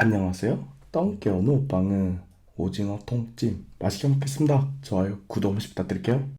안녕하세요. 오늘 오빵은 오징어 통찜 맛있게 먹겠습니다. 좋아요, 구독 한 번씩 부탁드릴게요.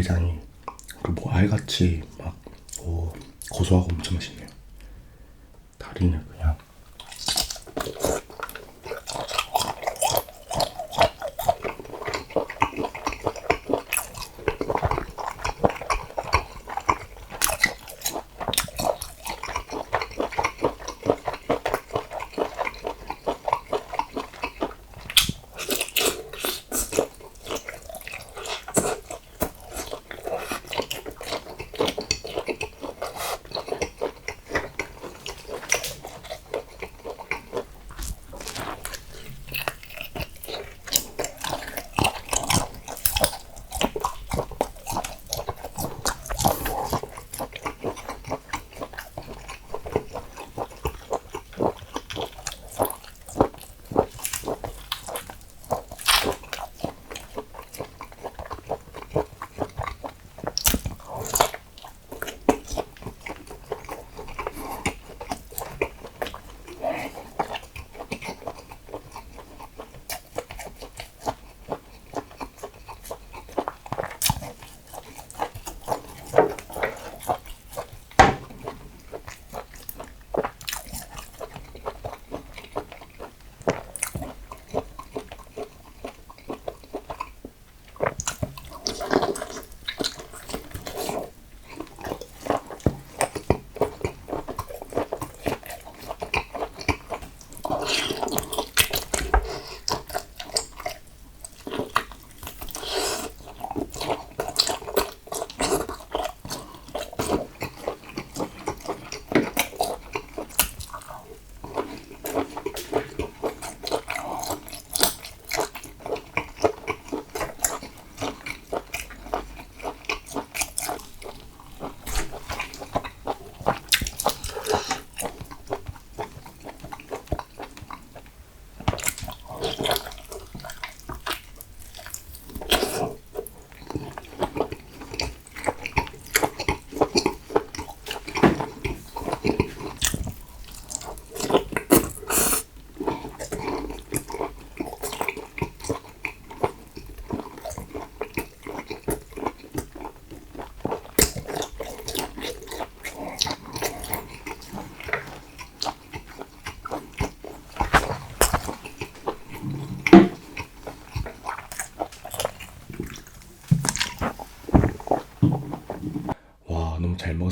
내장이 그리고 뭐 알같이 막 오, 고소하고 엄청 맛있네요. 다리는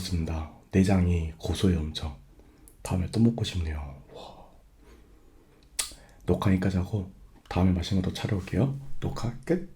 먹었습니다. 내장이 고소해요 엄청. 다음에 또 먹고 싶네요. 와. 녹화 여기까지 하고 다음에 맛있는 거 더 차려올게요. 녹화 끝.